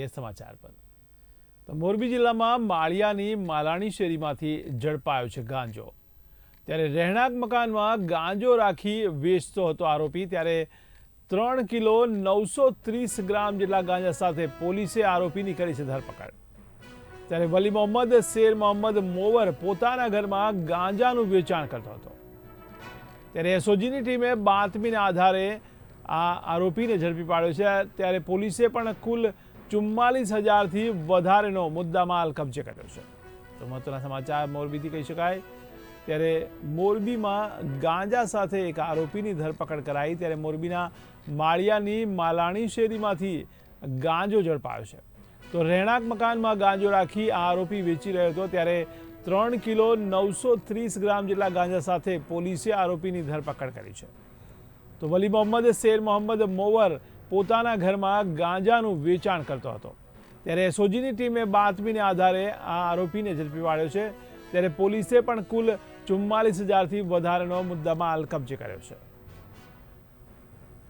એ સમાચાર પર. તો મોરબી જિલ્લામાં માળિયાની માલાણી શેરીમાંથી ઝડપાયો છે ગાંજો. ત્યારે રહેણાંક મકાનમાં ગાંજો રાખી વેચતો હતો આરોપી. ત્યારે ત્રણ કિલો નવસો ત્રીસ ગ્રામ જેટલા ગાંજા સાથે પોલીસે આરોપીની કરી છે ધરપકડ. ત્યારે વલી મોહમ્મદ, શેર મોહમ્મદ મોવર પોતાના ઘરમાં ગાંજાનું વેચાણ કરતો હતો. ત્યારે એસઓજીની ટીમે બાતમીના આધારે આ આરોપીને ઝડપી પાડ્યો છે. ત્યારે પોલીસે પણ કુલ ચુમ્માલીસ હજારથી વધારેનો મુદ્દામાલ કબજે કર્યો છે. તો મહત્વના સમાચાર મોરબીથી કહી શકાય. ત્યારે મોરબીમાં ગાંજા સાથે એક આરોપીની ધરપકડ કરાઈ. ત્યારે મોરબીના માળિયાની માલાણી શેરીમાંથી ગાંજો ઝડપાયો છે. તો રહેણાંક મકાનમાં ગાંજો રાખી આ આરોપી વેચી રહ્યો હતો. ત્યારે ત્રણ કિલો નવસો ત્રીસ ગ્રામ જેટલા ગાંજા સાથે પોલીસે આરોપીની ધરપકડ કરી છે. તો વલી મોહમ્મદ, શેર મોહમ્મદ, મોવર પોતાના ઘરમાં ગાંજાનું વેચાણ કરતો હતો. ત્યારે એસઓજીની ટીમે બાતમીને આધારે આ આરોપીને ઝડપી પાડ્યો છે. ત્યારે પોલીસે પણ કુલ ચુમ્માલીસ હજારથી વધારેનો મુદ્દામાલ કબજે કર્યો છે.